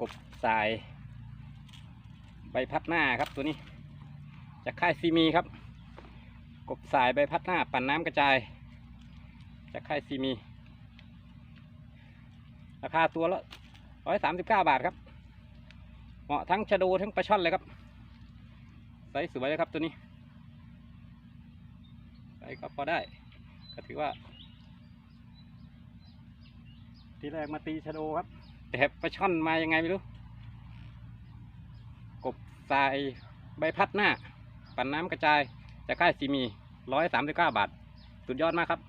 กบสาย ใบพัดหน้าครับตัวนี้ จากค่ายซีมีครับ กบสายใบพัดหน้า ปั่นน้ำกระจาย จากค่ายซีมี ราคาตัวละ139บาทครับ เหมาะทั้งชะดูทั้งปลาช่อนเลยครับไซส์สวยเลยครับตัวนี้ไปก็พอได้ก็ถือว่า ทีแรกมาตีชะโดครับ แต่ปลาช่อนมายังไงไม่รู้ กบทรายใบพัดหน้า ปั่นน้ำกระจาย จะใกล้ซีมีร้อยสามสิบเก้าบาท สุดยอดมากครับ